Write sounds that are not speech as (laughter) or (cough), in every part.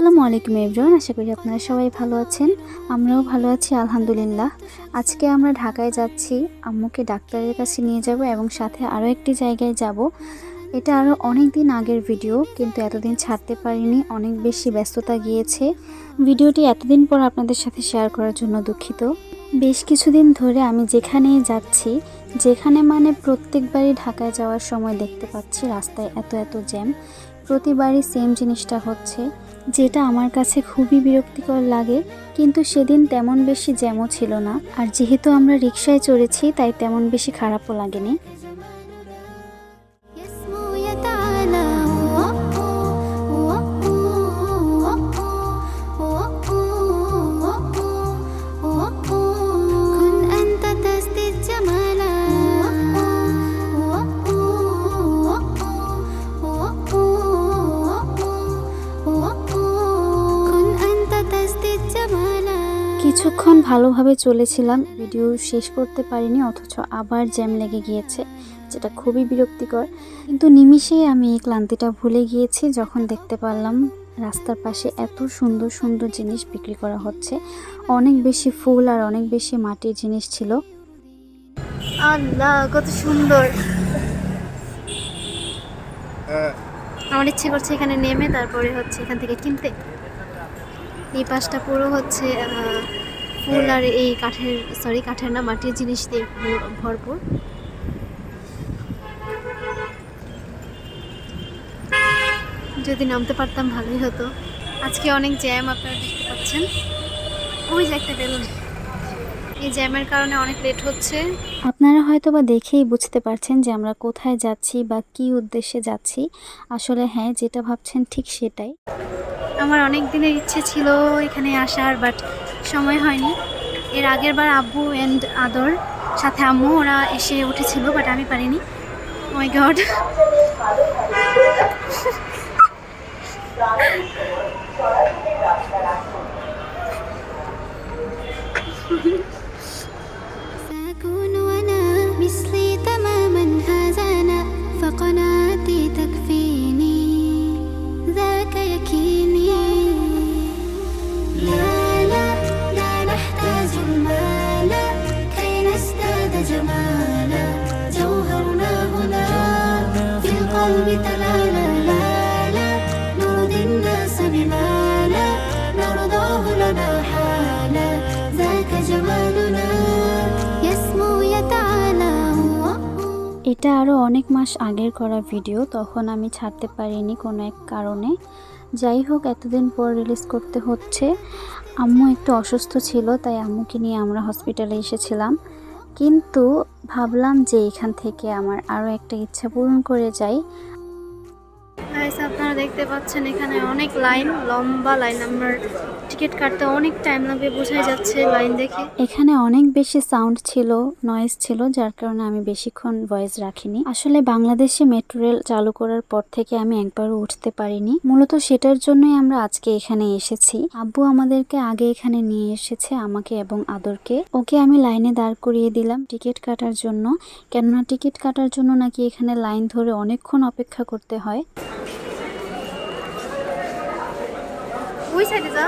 আসসালামু আলাইকুম এভরিওয়ান, আশা করি আপনারা সবাই ভালো আছেন। আমরাও ভালো আছি, আলহামদুলিল্লাহ। আজকে আমরা ঢাকায় যাচ্ছি, আম্মুকে ডাক্তারের কাছে নিয়ে যাব এবং সাথে আরও একটি জায়গায় যাব। এটা আরও অনেক দিন আগের ভিডিও, কিন্তু এতদিন ছাড়তে পারিনি, অনেক বেশি ব্যস্ততা গিয়েছে। ভিডিওটি এতদিন পর আপনাদের সাথে শেয়ার করার জন্য দুঃখিত। বেশ কিছুদিন ধরে আমি যেখানেই যাচ্ছি, যেখানে মানে প্রত্যেকবারই ঢাকায় যাওয়ার সময় দেখতে পাচ্ছি রাস্তায় এত এত জ্যাম। প্রতিবারই সেম জিনিসটা হচ্ছে, যেটা আমার কাছে খুবই বিরক্তিকর লাগে, কিন্তু সেদিন তেমন বেশি জ্যামও ছিল না। আর যেহেতু আমরা রিক্সায় চড়েছি, তাই তেমন বেশি খারাপও লাগেনি। ভালোভাবে চলেছিলাম। ভিডিও শেষ করতে পারিনি অথচ আবার জ্যাম লেগে গিয়েছে যেটা খুবই বিরক্তিকর। কিন্তু নিমিষেই আমি এই ক্লান্তিটা ভুলে গিয়েছি যখন দেখতে পারলাম রাস্তার পাশে এত সুন্দর সুন্দর জিনিস বিক্রি করা হচ্ছে। অনেক বেশি ফুল আর অনেক বেশি মাটির জিনিস ছিল। আল্লাহ কত সুন্দর। আমার ইচ্ছে করছে এখানে নেমে তারপরে হচ্ছে এখান থেকে কিনতে। এই পাশটা পুরো হচ্ছে ফুল আর এই কাঠের সরি কাঠের না মাটির জিনিস দিয়ে ভরপুর। যদি নামতে পারতাম ভালোই হতো। আজকে অনেক জ্যাম আপনারা দেখতে পাচ্ছেন। ওই যে একটা বেলুন। এই জ্যামের কারণে অনেক লেট হচ্ছে। আপনারা হয়তো বা দেখেই বুঝতে পারছেন যে আমরা কোথায় যাচ্ছি বা কি উদ্দেশ্যে যাচ্ছি। আসলে হ্যাঁ যেটা ভাবছেন ঠিক সেটাই। আমার অনেক দিনের ইচ্ছে ছিল এখানে আসার বাট সময় হয়নি এর আগের বার আব্বু অ্যান্ড আদর সাথে আম্মু ওরা এসে উঠেছিল বাট আমি পারিনি মাই গড سأكون أنا مثلي تماما هذا أنا فقناعتي تكفيني এটা আরও অনেক মাস আগের করা ভিডিও তখন আমি ছাড়তে পারিনি কোনো এক কারণে। যাই হোক, এতদিন পর রিলিজ করতে হচ্ছে। আম্মু একটু অসুস্থ ছিল, তাই আম্মুকে নিয়ে আমরা হসপিটালে এসেছিলাম। কিন্তু ভাবলাম যে এখান থেকে আমার আরও একটা ইচ্ছা পূরণ করে যাই। আপনারা দেখতে পাচ্ছেন এখানে অনেক লাইন লম্বা লাইন আমার টিকিট কাটতে অনেক টাইম লাগবে বোঝাই যাচ্ছে লাইন দেখে। এখানে অনেক বেশি সাউন্ড ছিল নয়েজ ছিল, যার কারণে আমি বেশিক্ষণ ভয়েস রাখিনি। আসলে বাংলাদেশে মেট্রো রেল চালু করার পর থেকে আমি একবারও উঠতে পারিনি। মূলত সেটার জন্যই আমরা আজকে এখানে এসেছি। আব্বু আমাদেরকে আগে এখানে নিয়ে এসেছে আমাকে এবং আদরকে। ওকে আমি লাইনে দাঁড় করিয়ে দিলাম টিকিট কাটার জন্য। কেননা টিকিট কাটার জন্য নাকি এখানে লাইন ধরে অনেকক্ষণ অপেক্ষা করতে হয়। ওই সাইডে যা।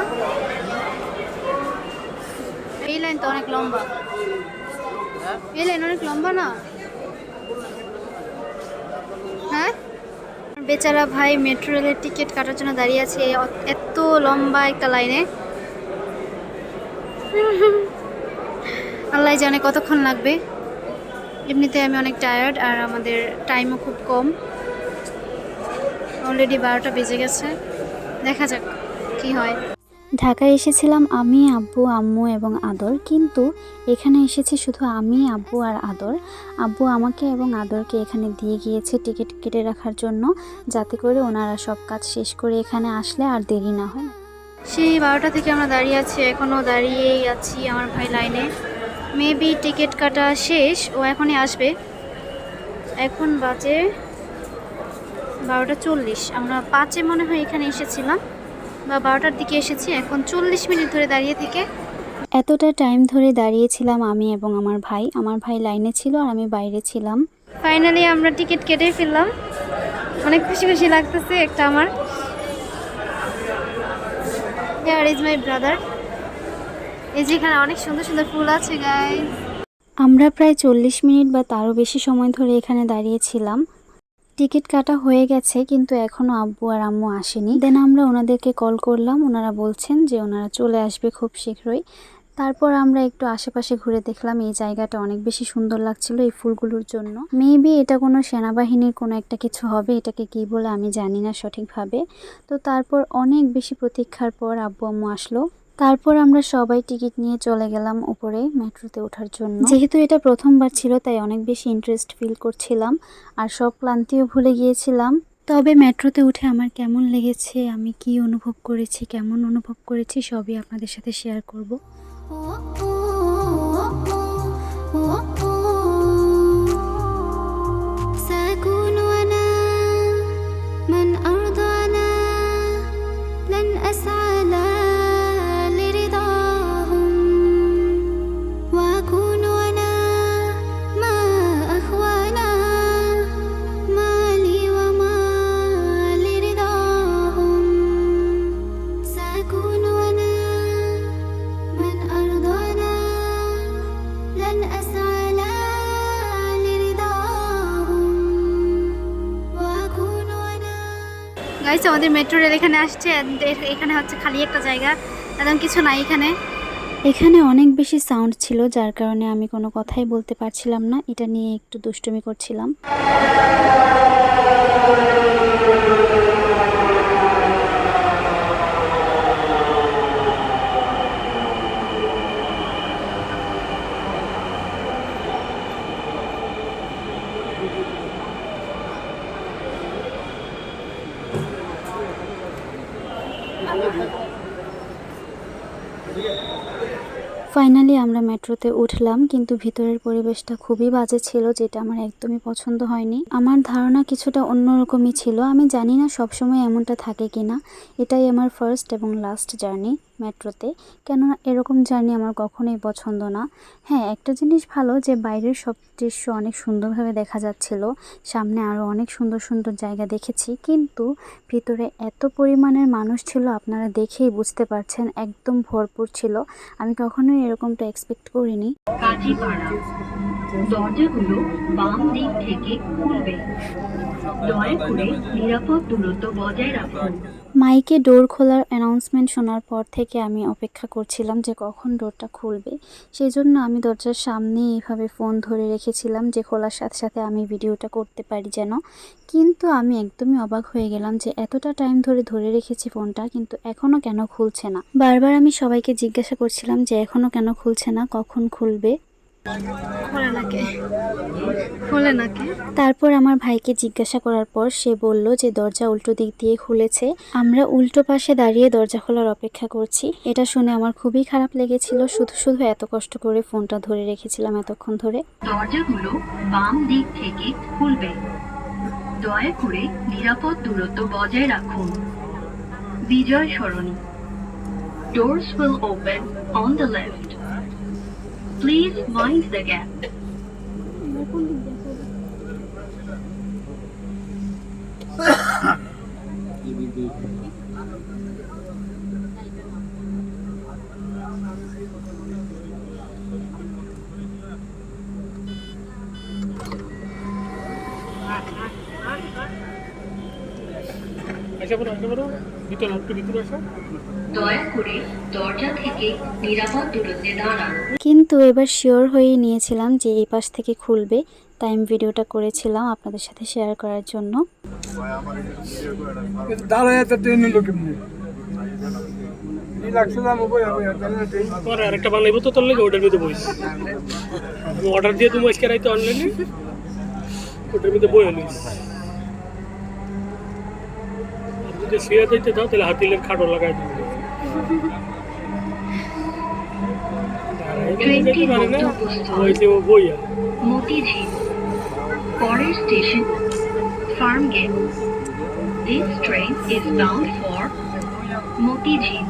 এই লাইন তো অনেক লম্বা। এই লাইন অনেক লম্বা না? হ্যাঁ? বেচারা ভাই মেট্রো রেলের টিকিট কাটার জন্য দাঁড়িয়ে আছে এত লম্বা একটা লাইনে আল্লাহ জানে কতক্ষণ লাগবে। এমনিতে আমি অনেক টায়ার্ড আর আমাদের টাইমও খুব কম। অলরেডি বারোটা বেজে গেছে। দেখা যাক। কি হয়? ঢাকায় এসেছিলাম আমি আব্বু আম্মু এবং আদর। কিন্তু এখানে এসেছি শুধু আমি আব্বু আর আদর। আব্বু আমাকে এবং আদরকে এখানে দিয়ে গিয়েছে টিকিট কেটে রাখার জন্য যাতে করে ওনারা সব কাজ শেষ করে এখানে আসলে আর দেরি না হয়। সেই বারোটা থেকে আমরা দাঁড়িয়ে আছি এখনও দাঁড়িয়েই আছি আমার ভাই লাইনে। মেবি টিকিট কাটা শেষ ও এখনই আসবে। এখন বাজে বারোটা চল্লিশ আমরা পাঁচে মনে হয় এখানে এসেছিলাম। বা বারোটার দিকে এসেছি এখন চল্লিশ মিনিট ধরে দাঁড়িয়ে থেকে। এতটা টাইম ধরে দাঁড়িয়েছিলাম আমি এবং আমার ভাই। আমার ভাই লাইনে ছিল আর আমি বাইরে ছিলাম। ফাইনালি আমরা টিকিট কেটে ফেললাম। অনেক খুশি খুশি লাগতেছে একটা আমার। দেয়ার ইজ মাই ব্রাদার এই যে এখানে অনেক সুন্দর সুন্দর ফুল আছে গাই আমরা প্রায় চল্লিশ মিনিট বা তারও বেশি সময় ধরে এখানে দাঁড়িয়েছিলাম। টিকিট কাটা হয়ে গেছে, কিন্তু এখনও আব্বু আর আম্মু আসেনি। দেন আমরা ওনাদেরকে কল করলাম, ওনারা বলছেন যে ওনারা চলে আসবে খুব শীঘ্রই। তারপর আমরা একটু আশেপাশে ঘুরে দেখলাম, এই জায়গাটা অনেক বেশি সুন্দর লাগছিল এই ফুলগুলোর জন্য। মেবি এটা কোনো সেনাবাহিনীর কোনো একটা কিছু হবে, এটাকে কি বলে আমি জানি না সঠিকভাবে। তো তারপর অনেক বেশি প্রতীক্ষার পর আব্বু আম্মু আসলো। তারপর আমরা সবাই টিকিট নিয়ে চলে গেলাম উপরে মেট্রোতে ওঠার জন্য যেহেতু এটা প্রথমবার ছিল তাই অনেক বেশি ইন্টারেস্ট ফিল করছিলাম আর সব ক্লান্তিও ভুলে গিয়েছিলাম তবে মেট্রোতে উঠে আমার কেমন লেগেছে আমি কি অনুভব করেছি কেমন অনুভব করেছি সবই আপনাদের সাথে শেয়ার করব গাইস আমাদের মেট্রো রেল এখানে আসছে এখানে হচ্ছে খালি একটা জায়গা একদম কিছু নাই এখানে। এখানে অনেক বেশি সাউন্ড ছিল, যার কারণে আমি কোনো কথাই বলতে পারছিলাম না, এটা নিয়ে একটু দুষ্টুমি করছিলাম। ফাইনালি আমরা মেট্রোতে উঠলাম, কিন্তু ভিতরের পরিবেশটা খুবই বাজে ছিল, যেটা আমার একদমই পছন্দ হয়নি। আমার ধারণা কিছুটা অন্যরকমই ছিল, আমি জানি না সবসময় এমনটা থাকে কিনা। এটাই আমার ফার্স্ট এবং লাস্ট জার্নি মেট্রোতে। কেননা এরকম জার্নি আমার কখনোই পছন্দ না। হ্যাঁ একটা জিনিস ভালো যে বাইরের সব দৃশ্য অনেক সুন্দরভাবে দেখা যাচ্ছিল। সামনে আরও অনেক সুন্দর সুন্দর জায়গা দেখেছি। কিন্তু ভিতরে এত পরিমাণের মানুষ ছিল, আপনারা দেখেই বুঝতে পারছেন, একদম ভরপুর ছিল। আমি কখনোই এরকমটা এক্সপেক্ট করিনি। দরজাগুলো বাম দিক থেকে খুলবে। দয়া করে নিরাপদ দূরত্ব বজায় রাখুন। মাইকে ডোর খোলার অ্যানাউন্সমেন্ট শোনার পর থেকে আমি অপেক্ষা করছিলাম যে কখন ডোরটা খুলবে। সেই জন্য আমি দরজার সামনে এইভাবে ফোন ধরে রেখেছিলাম যে খোলার সাথে সাথে আমি ভিডিওটা করতে পারি যেন। কিন্তু আমি একদমই অবাক হয়ে গেলাম যে এতটা টাইম ধরে ধরে রেখেছি ফোনটা, কিন্তু এখনও কেন খুলছে না। বারবার আমি সবাইকে জিজ্ঞাসা করছিলাম যে এখনও কেন খুলছে না, কখন খুলবে? তারপর আমার ভাইকে জিজ্ঞাসা করার পর সে বলল যে দরজা উল্টো দিক দিয়ে খুলেছে। আমরা উল্টো পাশে দাঁড়িয়ে দরজা খোলার অপেক্ষা করছি। এটা শুনে আমার খুবই খারাপ লেগেছিল। শুধু শুধু এত কষ্ট করে ফোনটা ধরে রেখেছিলাম এতক্ষণ ধরে। দরজাগুলো বাম দিক থেকে খুলবে। দয়া করে নিরাপদ দূরত্ব বজায় রাখুন। বিজয় সরণি। Doors will open on the left. Please mind the gap. Siapa nak? Siapa nak? দয়া করে দরজা থেকে নিরাপদ দূরত্বে দাঁড়ান। কিন্তু এবার শিওর হয়ে নিয়েছিলাম যে এই পাশ থেকে খুলবে তাই আমি ভিডিওটা করেছিলাম আপনাদের সাথে শেয়ার করার জন্য। দাঁড়ায় তো ট্রেন নিল কেমনি? এই লাগছে না মোবাইল হবে তাহলে ট্রেন। তোমার আরেকটা বানাইবো তো তোর লেগে ওটার মধ্যে বইস। (laughs) অর্ডার দিয়ে তুমি আজকে রাইতে অনলাইনে ওটার মধ্যে বই আনিস যদি শুয়ে দিতে চাও তাহলে হাতিলের খাটো লাগাই দিবে। পরের station farm gate this train is bound for Motijheel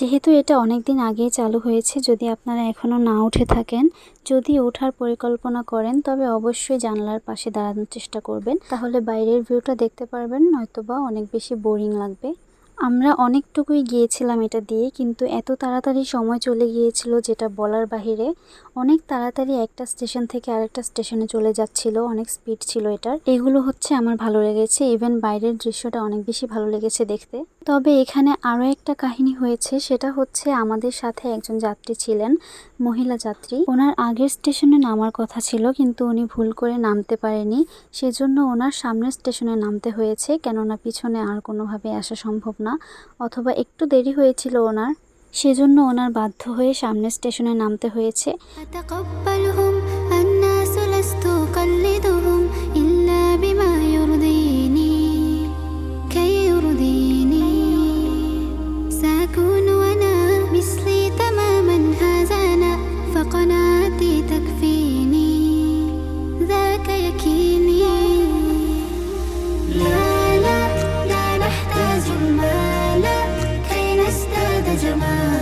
যেহেতু এটা অনেক দিন আগেই চালু হয়েছে, যদি আপনারা এখনও না উঠে থাকেন, যদি ওঠার পরিকল্পনা করেন, তবে অবশ্যই জানলার পাশে দাঁড়ানোর চেষ্টা করবেন। তাহলে বাইরের ভিউটা দেখতে পারবেন, নয়তোবা অনেক বেশি বোরিং লাগবে। আমরা অনেকটুকুই গিয়েছিলাম এটা দিয়ে, কিন্তু এত তাড়াতাড়ি সময় চলে গিয়েছিল যেটা বলার বাহিরে। অনেক তাড়াতাড়ি একটা স্টেশন থেকে আরেকটা স্টেশনে চলে যাচ্ছিল, অনেক স্পিড ছিল এটার। এগুলো হচ্ছে আমার ভালো লেগেছে ইভেন বাইরের দৃশ্যটা অনেক বেশি ভালো লেগেছে দেখতে। তবে এখানে আরও একটা কাহিনী হয়েছে, সেটা হচ্ছে আমাদের সাথে একজন যাত্রী ছিলেন, মহিলা যাত্রী। ওনার আগের স্টেশনে নামার কথা ছিল, কিন্তু উনি ভুল করে নামতে পারেনি। সেজন্য ওনার সামনের স্টেশনে নামতে হয়েছে, কেননা পিছনে আর কোনোভাবে আসা সম্ভব না, অথবা একটু দেরি হয়েছিল ওনার। সেজন্য ওনার বাধ্য হয়ে সামনের স্টেশনে নামতে হয়েছে। to move.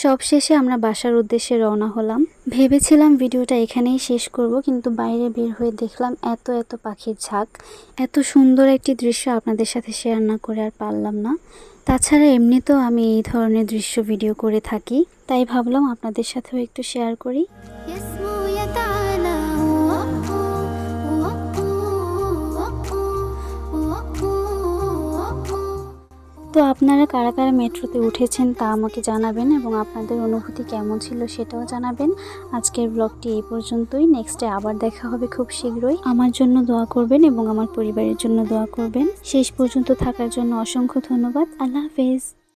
তো সব শেষে আমরা বাসার উদ্দেশ্যে রওনা হলাম। ভেবেছিলাম ভিডিওটা এখানেই শেষ করব, কিন্তু বাইরে বের হয়ে দেখলাম এত এত পাখির ঝাঁক। এত সুন্দর একটি দৃশ্য আপনাদের সাথে শেয়ার না করে আর পারলাম না। তাছাড়া এমনিতেও আমি এই ধরনের দৃশ্য ভিডিও করে থাকি, তাই ভাবলাম আপনাদের সাথেও একটু শেয়ার করি। তো আপনারা কারা কারা মেট্রোতে উঠেছেন তা আমাকে জানাবেন এবং আপনাদের অনুভূতি কেমন ছিল সেটাও জানাবেন। আজকের ব্লগটি এই পর্যন্তই। নেক্সটে আবার দেখা হবে খুব শীঘ্রই। আমার জন্য দোয়া করবেন এবং আমার পরিবারের জন্য দোয়া করবেন। শেষ পর্যন্ত থাকার জন্য অসংখ্য ধন্যবাদ। আল্লাহ হাফেজ।